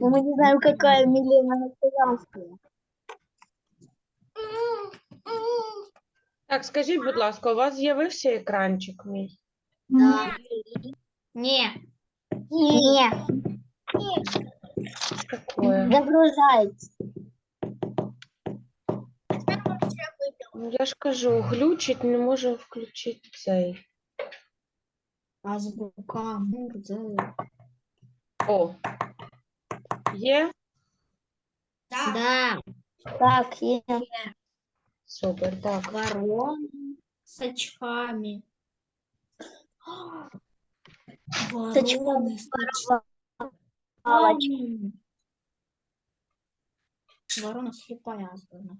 Ну, Мы не знаем, какая Милена настоящая. Так, скажіть, будь ласка, у вас з'явився екранчик мій? Да. Не. Не, Такое. загружается. Ну, Я ж кажу, глючить, не можу включити цей. Азбука, Мурзе. О. Є? Да. Так, я Супер, так. Ворон с очками. Вороны с очками. Ворона слепая особенно.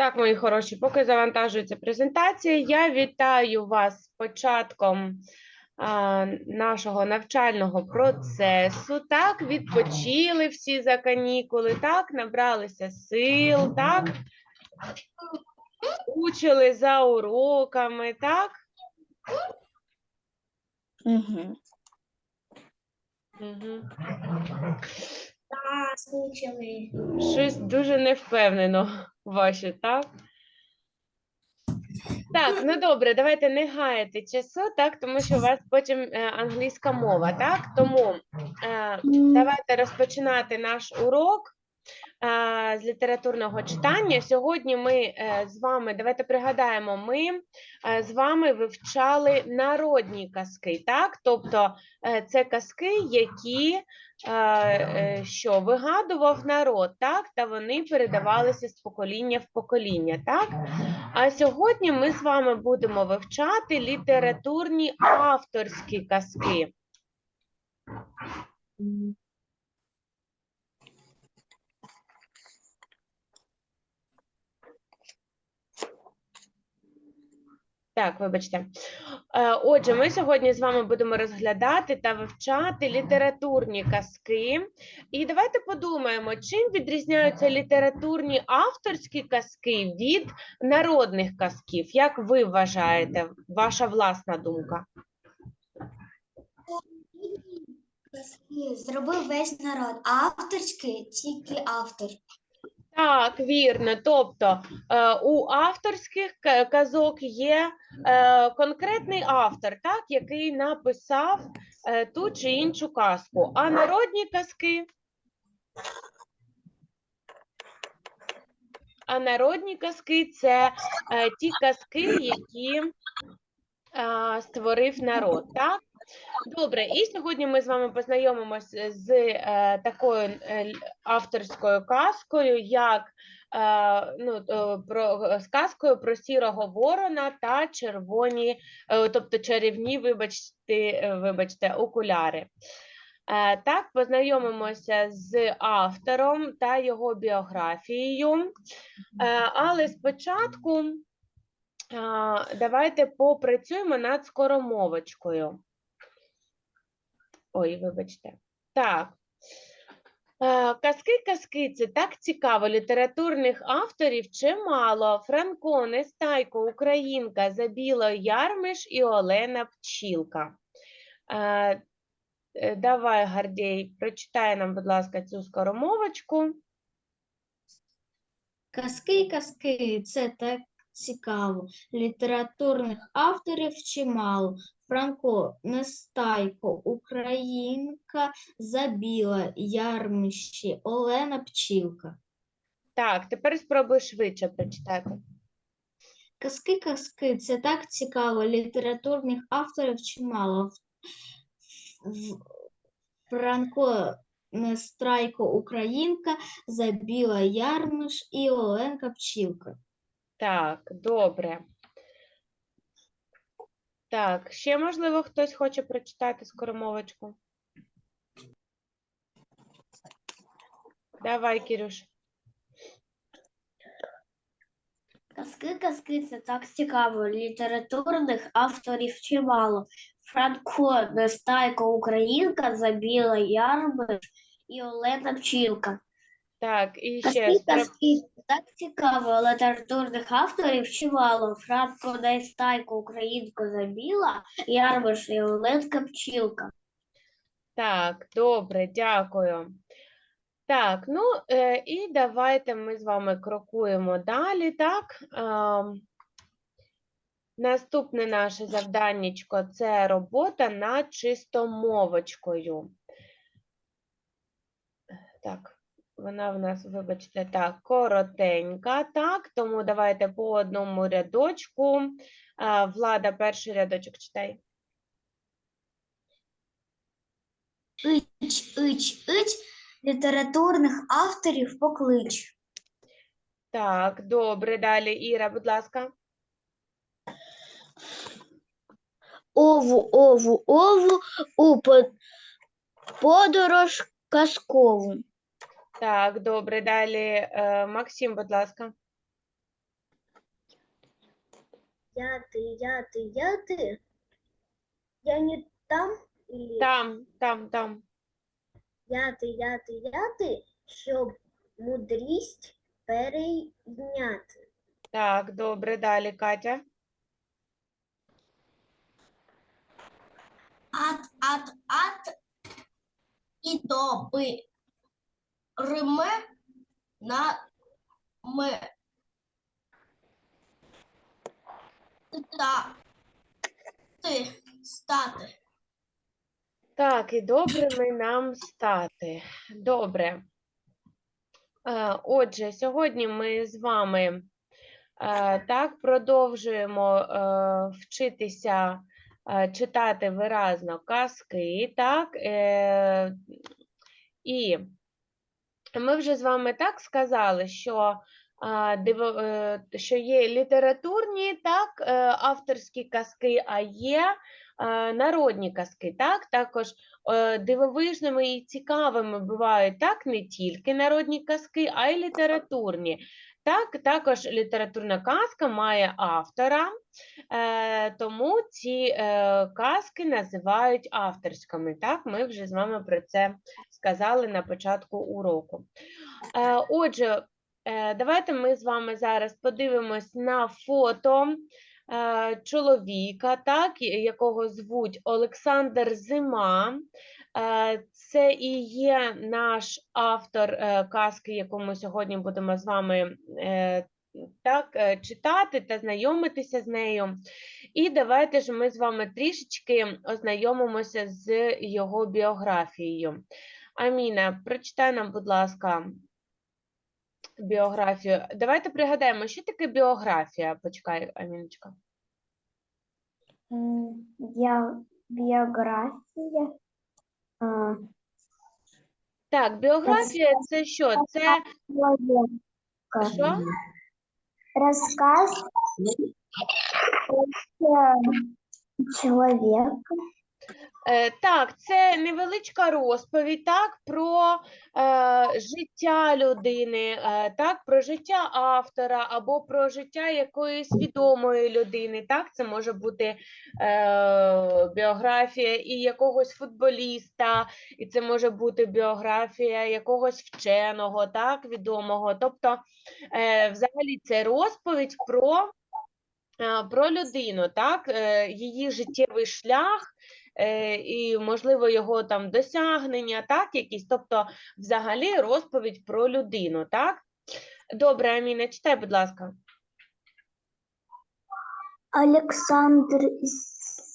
Так, мої хороші, поки завантажується презентація, я вітаю вас з початком а, нашого навчального процесу. Так, відпочили всі за канікули, так, набралися сил, так, учили за уроками, так. Угу. Угу. Да. Щось дуже невпевнено ваше, так? Так, ну добре, давайте не гаяти часу, так, тому що у вас потім е, англійська мова, так? Тому е, давайте розпочинати наш урок з літературного читання. Сьогодні ми е, з вами, давайте пригадаємо, ми е, з вами вивчали народні казки, так? Тобто е, це казки, які що вигадував народ, так? Та вони передавалися з покоління в покоління, так? А сьогодні ми з вами будемо вивчати літературні авторські казки. Так, вибачте. Е, Отже, ми сьогодні з вами будемо розглядати та вивчати літературні казки. І давайте подумаємо, чим відрізняються літературні авторські казки від народних казків. Як ви вважаєте, ваша власна думка? Зробив весь народ. Авторський тільки автор. Так, вірно. Тобто е, у авторських казок є е, конкретний автор, так, який написав е, ту чи іншу казку. А народні казки. А народні казки це ті казки, які створив народ. Так? Добре, і сьогодні ми з вами познайомимося з е, такою е, авторською казкою, як е, ну, е, про з казкою про сірого ворона та червоні, е, тобто чарівні, вибачте, е, вибачте, окуляри. Е, Так, познайомимося з автором та його біографією. Е, Але спочатку е, давайте попрацюємо над скоромовочкою. Ой, вибачте. Так. Е, Казки, казки це так цікаво. Літературних авторів чимало. Франко, Нестайко, Українка, Забіло Ярмиш і Олена Пчілка. Е, е, Давай, Гардій, прочитай нам, будь ласка, цю скоромовочку. Казки, казки, це так цікаво. Літературних авторів чимало. Франко, Нестайко, Українка, Забіла, Ярмищі, Олена Пчілка. Так, тепер спробуй швидше прочитати. Казки, казки, це так цікаво. Літературних авторів чимало. Франко, Нестрайко, Українка, Забіла Ярмиш і Оленка Пчілка. Так, добре. Так, ще, можливо, хтось хоче прочитати скоромовочку. Давай, Кірюш. Казки, казки, це так цікаво. Літературних авторів чимало. Франко Нестайко Українка, Забіла Ярмиш і Олена Пчілка. Так, і ще Казки. Так цікаво, літературних авторів чимало. Франко Нестайко Українка, Забіла Ярмиш і Оленка Пчілка. Так, добре, дякую. Так, ну е, і давайте ми з вами крокуємо далі, так? Ем, наступне наше завданнячко – це робота над чистомовочкою. Так, вона в нас, вибачте, так, коротенька, так, тому давайте по одному рядочку. Влада, перший рядочок читай. Ич, ич, ич, літературних авторів поклич. Так, добре, далі, Іра, будь ласка. Ову, ову, ову у подорож казкову. Так, добре, далі, е, Максим, будь ласка. Я ты, я ты, я ты. Я не там или Там, там, там. я ти, я ти, я ти, щоб мудрість перейняти. Так, добре, далі, Катя. Ат, ат, ат, і доби Риме на ми. Та ти стати. Так, і добрими нам стати. Добре. Е, Отже, сьогодні ми з вами е, так продовжуємо е, вчитися читати виразно казки, так? І ми вже з вами так сказали, що, е, що є літературні так, е, авторські казки, а є е, народні казки. Так? Також дивовижними і цікавими бувають так не тільки народні казки, а й літературні. Так, також літературна казка має автора, е, тому ці е, казки називають авторськими. Так, ми вже з вами про це сказали на початку уроку. Е, Отже, давайте ми з вами зараз подивимось на фото чоловіка, так, якого звуть Олександр Зима. Е, Це і є наш автор е, казки, яку ми сьогодні будемо з вами е, так, читати та знайомитися з нею. І давайте ж ми з вами трішечки ознайомимося з його біографією. Аміна, прочитай нам, будь ласка, біографію. Давайте пригадаємо, що таке біографія. Почекай, Аміночка. Біографія. А, Так, біографія це що? Це чоловіка. що? Розказ про чоловіка. Е, Так, це невеличка розповідь так, про е, життя людини, е, так, про життя автора або про життя якоїсь відомої людини. Так, це може бути е, біографія і якогось футболіста, і це може бути біографія якогось вченого, так, відомого. Тобто, е, взагалі, це розповідь про, е, про людину, так, е, її життєвий шлях е, і, можливо, його там досягнення, так, якісь, тобто, взагалі розповідь про людину, так? Добре, Аміна, читай, будь ласка. Олександр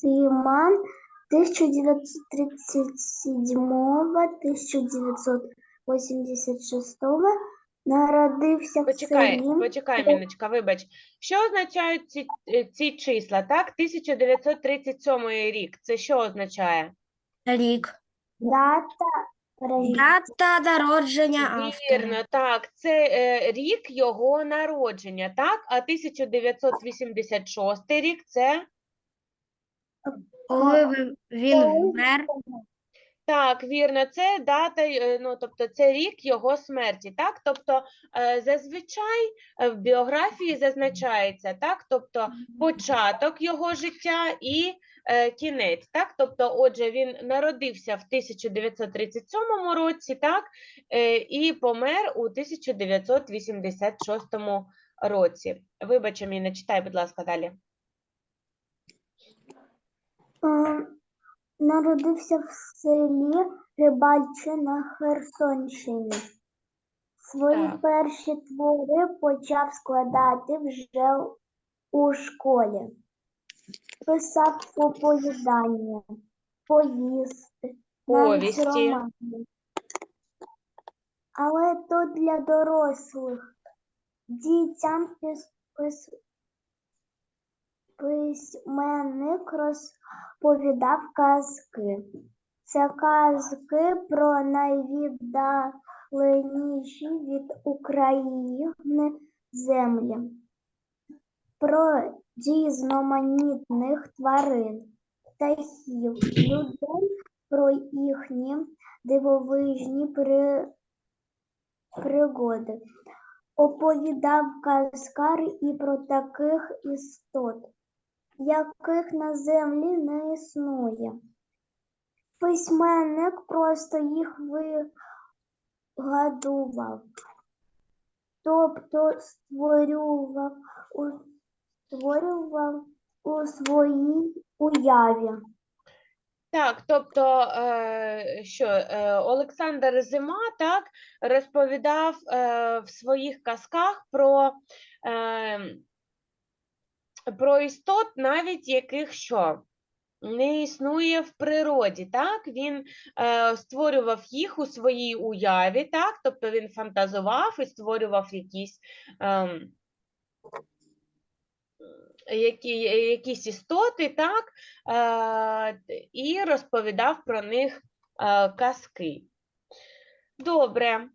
Симан 1937-1986 народився в Почекай, селі. почекай, Аміночка, вибач. Що означають ці, е, ці числа, так? 1937 рік, це що означає? Рік. Дата. Дата народження автора. Вірно, так, це е, рік його народження, так? А 1986 рік це Коли ви- він вмер. Так, вірно, це дата, е, ну тобто це рік його смерті, так? Тобто е, зазвичай е, в біографії зазначається, так? Тобто початок його життя і е, кінець, так? Тобто, отже, він народився в 1937 році, так? Е, і помер у 1986 році. Вибач, мені не читай, будь ласка, далі. Е, Народився в селі Рибальче на Херсонщині. Свої Так. перші твори почав складати вже у школі. Писав оповідання, повісти, Повісті. романи. Але то для дорослих. Дітям пис- пис- письменник розповідав казки. Це казки про найвіддаленіші від України землі, про різноманітних тварин, птахів, людей, про їхні дивовижні при... пригоди. Оповідав казкар і про таких істот, яких на землі не існує. Письменник просто їх вигадував, тобто створював у, створював у своїй уяві. Так, тобто, е, що е, Олександр Зима так розповідав е, в своїх казках про, про істот, навіть яких що не існує в природі. Так, він е, створював їх у своїй уяві, так, тобто він фантазував і створював якісь. ем, які, якісь істоти, так, е, і розповідав про них е, казки. Добре.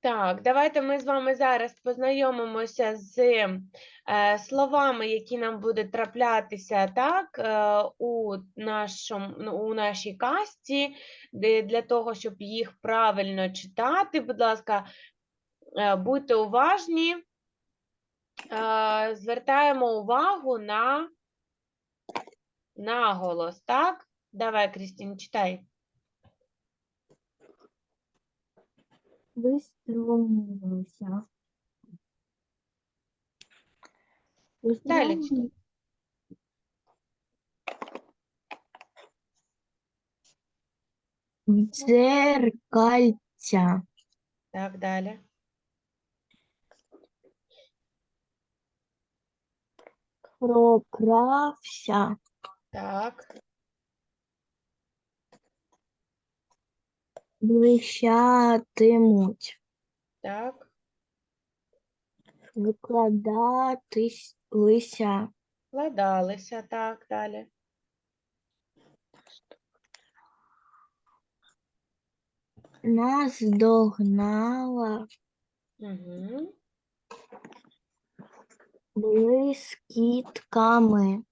Так, давайте ми з вами зараз познайомимося з е, словами, які нам будуть траплятися так, е, у, нашому, ну, у нашій касті, де, для того, щоб їх правильно читати. Будь ласка, е, будьте уважні, е, звертаємо увагу на наголос, так? Давай, Крістін, читай. Виструнувся. Далі читай. Дзеркальця. Так, далі. Прокрався. Так, Блищатимуть. так, Викладатись лися. вкладалися, так, далі. Нас догнала Угу. блискітками.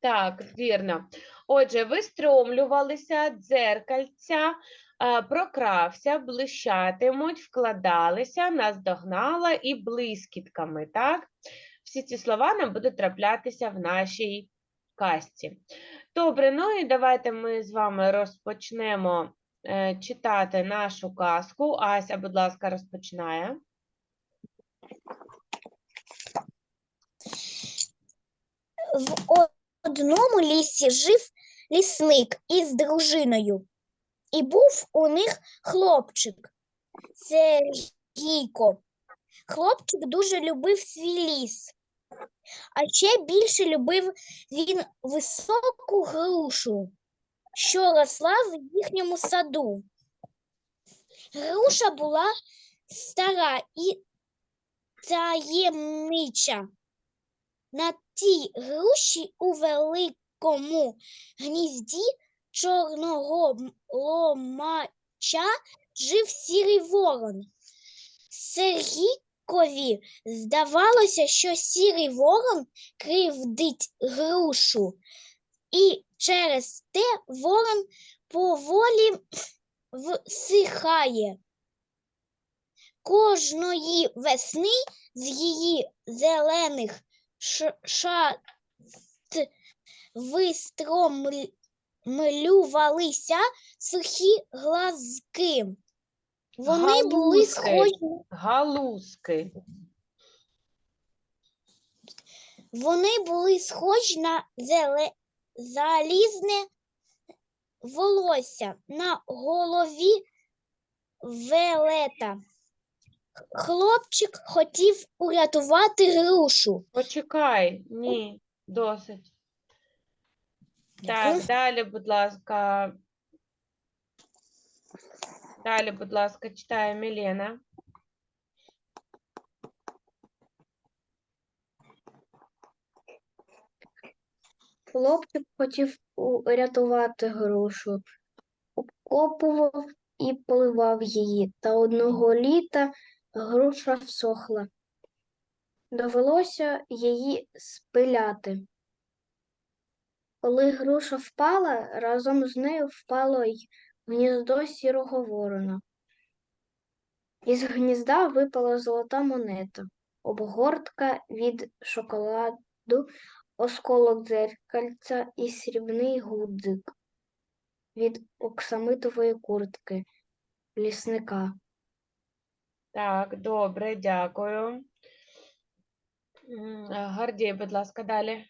Так, вірно. Отже, вистромлювалися, дзеркальця, е, прокрався, блищатимуть, вкладалися, наздогнала і блискітками. Так? Всі ці слова нам будуть траплятися в нашій касті. Добре, ну і давайте ми з вами розпочнемо е, читати нашу казку. Ася, будь ласка, розпочинає. В одному лісі жив лісник із дружиною, і був у них хлопчик Сергійко. Хлопчик дуже любив свій ліс, а ще більше любив він високу грушу, що росла в їхньому саду. Груша була стара і таємнича. На тій груші у великому гнізді чорного ломача жив сірий ворон. Сергійкові здавалося, що сірий ворон кривдить грушу, і через те ворон поволі всихає. Кожної весни з її зелених ш- шат вистромлювалися сухі глазки. Вони були схожі, Галузки. вони були схожі на зеле, залізне волосся на голові велета. Хлопчик хотів урятувати грушу. Почекай, ні, досить. Так, далі, будь ласка. Далі, будь ласка, читає Мілена. Хлопчик хотів урятувати грушу, обкопував і поливав її, та одного літа груша всохла. Довелося її спиляти. Коли груша впала, разом з нею впало й гніздо сірого ворона. Із гнізда випала золота монета, обгортка від шоколаду, осколок дзеркальця і срібний гудзик від оксамитової куртки лісника. Так, добре, дякую. М, Гордій, будь ласка, далі.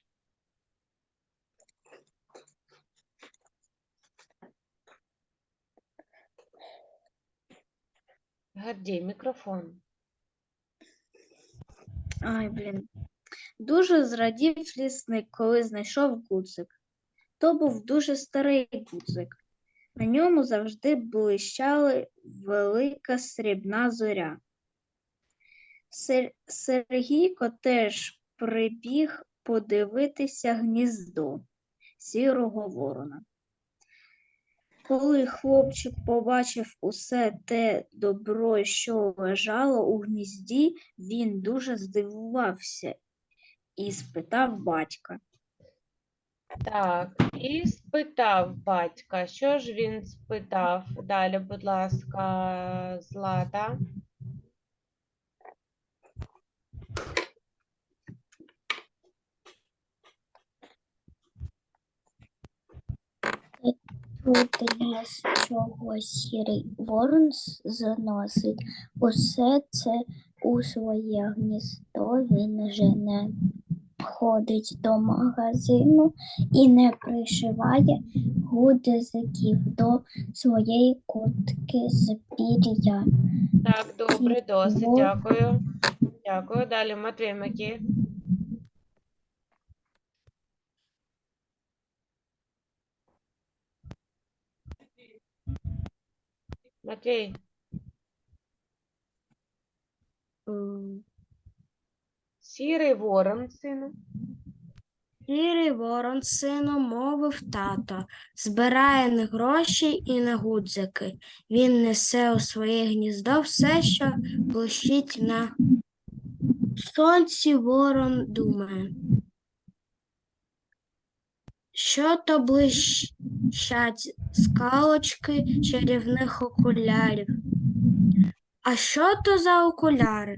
Гордій, мікрофон. Ай, блін. Дуже зрадів лісник, коли знайшов гудзик. То був дуже старий гудзик. На ньому завжди блищала велика срібна зоря. Сер- Сергійко теж прибіг подивитися гніздо сірого ворона. Коли хлопчик побачив усе те добро, що лежало у гнізді, він дуже здивувався і спитав батька. Так, і спитав батька. Що ж він спитав? Далі, будь ласка, Злата. Тут для чого сірий ворон заносить усе це у своє гніздо. Він же не ходить до магазину і не пришиває гудзиків до своєї куртки з пір'я. Так, добре, досить, дякую. Дякую. Далі Матвій Макі. Матвій, сірий ворон, сину. Сірий ворон, сину, мовив тато, збирає не гроші і не гудзики. Він несе у своє гніздо все, що блищить на сонці ворон думає. Що то блищать скалочки чарівних окулярів? А що то за окуляри?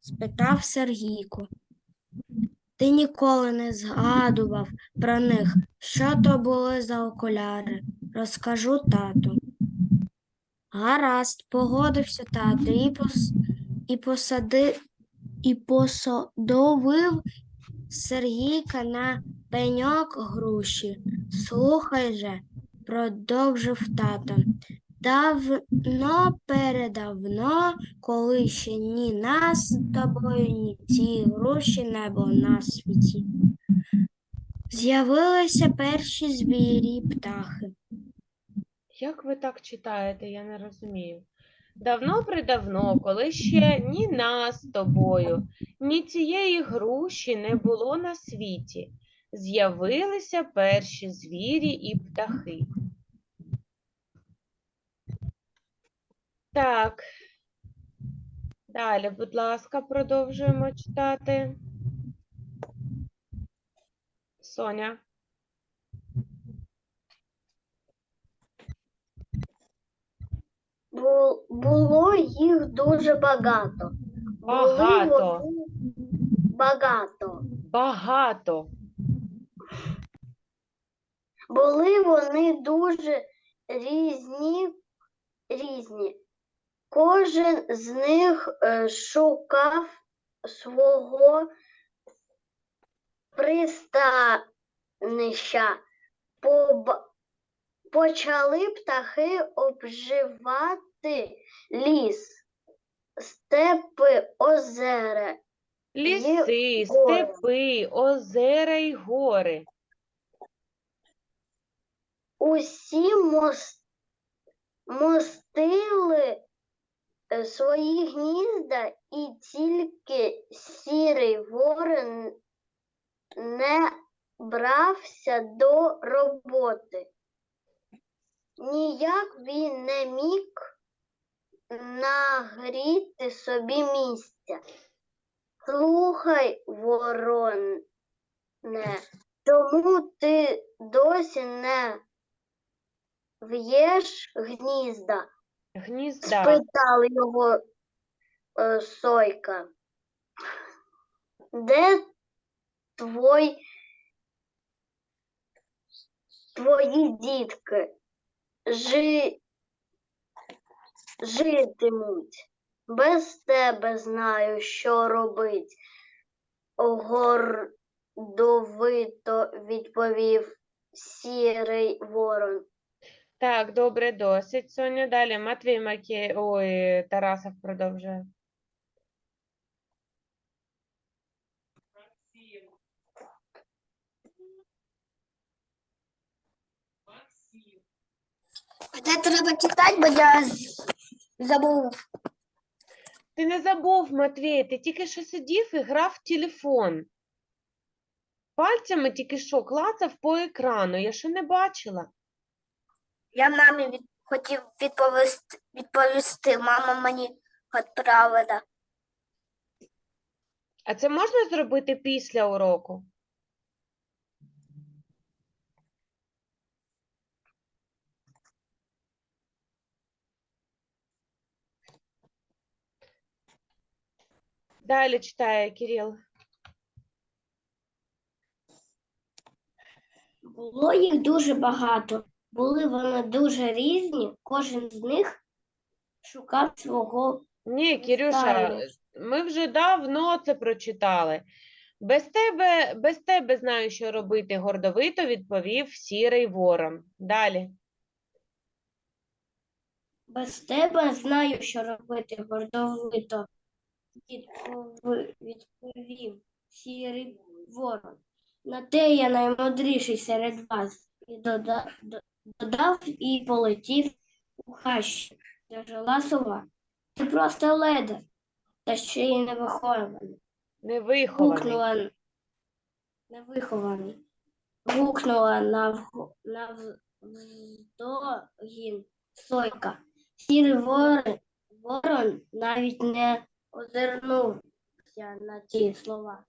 спитав Сергійко. Ти ніколи не згадував про них. Що то були за окуляри? Розкажу тату. Гаразд, погодився тато і, пос... і посади... і посадовив Сергійка на пеньок груші. Слухай же, продовжив тато. Давно передавно, коли ще ні нас з тобою, ні ці гроші не було на світі. З'явилися перші звірі птахи. Як ви так читаєте, я не розумію. Давно-предавно, коли ще ні нас з тобою, ні цієї груші не було на світі, з'явилися перші звірі і птахи. Так. Далі, будь ласка, продовжуємо читати. Соня. Було їх дуже багато. Багато. вони багато. Багато. Були вони дуже різні, різні. Кожен з них е, шукав свого пристанища. Почали птахи обживати ліс, степи, озера. Ліси, степи, озера й гори. Усі мос- мостили е, свої гнізда, і тільки сірий ворон не брався до роботи. Ніяк він не міг нагріти собі місця. Слухай, вороне, чому ти досі не в'єш гнізда? Гнізда. спитав його е, Сойка. Де твой, твої дітки жи, житимуть? Без тебе знаю, що робить, гордовито відповів сірий ворон. Так, добре, досить, Соня. Далі Матвій Макі... Ой, Тарасов продовжує. Це треба читати, бо я з- забув. Ти не забув, Матвій, ти тільки що сидів і грав в телефон. Пальцями тільки що клацав по екрану. Я що не бачила? Я мамі від... хотів відповісти, відповісти. Мама мені відправила. А це можна зробити після уроку? Далі читає Кирил. Було їх дуже багато. Були вони дуже різні, кожен з них шукав свого Ні, Правильно. ми вже давно це прочитали. Без тебе, без тебе знаю, що робити, гордовито відповів сірий ворон. Далі. Без тебе знаю, що робити, гордовито відповів сірий ворон. На те я наймудріший серед вас. І додав, додав і полетів у хащі, де жила сова. Ти просто леда, та ще й невихований. Невихований. Гукнула невихований. Гукнула навг- навздогін сойка. Сірий ворон, ворон навіть не озирнувся на ті слова.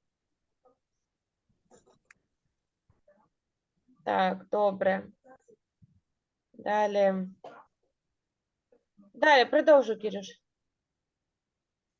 Так, добре. Далі. Далі, продовжуй, Кирюш.